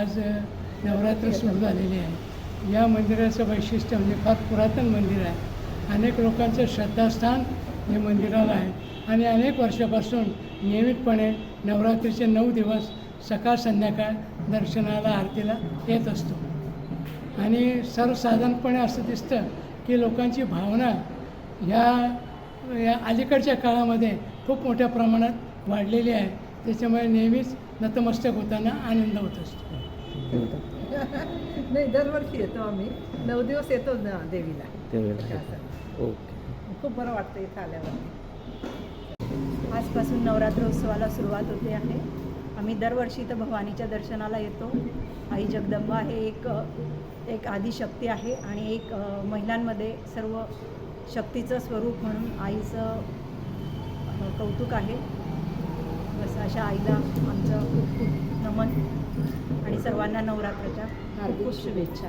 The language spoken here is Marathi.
आज नवरात्र सुरू झालेली आहे. या मंदिराचं वैशिष्ट्य म्हणजे फार पुरातन मंदिर आहे. अनेक लोकांचं श्रद्धास्थान हे मंदिराला आहे. आणि अनेक वर्षापासून नियमितपणे नवरात्रीचे नऊ दिवस सकाळ संध्याकाळ दर्शनाला आरतीला येत असतो. आणि सर्वसाधारणपणे असं दिसतं की लोकांची भावना ह्या या अलीकडच्या काळामध्ये खूप मोठ्या प्रमाणात वाढलेली आहे. त्याच्यामुळे नेहमीच नतमस्तक होताना आनंद होत असतो. नाही दरवर्षी येतो आम्ही. नऊ दिवस येतो ना देवीला. ओके. खूप बरं वाटतं इथं आल्यावर आजपासून नवरात्र उत्सवाला सुरुवात होते आहे. आम्ही दरवर्षी इथं भवानीच्या दर्शनाला येतो. आई जगदंबा हे एक एक आदिशक्ती आहे आणि एक महिलांमध्ये सर्व शक्तीचं स्वरूप म्हणून आईचं कौतुक आहे. बस अशा आईला आमचं खूप खूप नमन आणि सर्वांना नवरात्राच्या खूप खूप शुभेच्छा.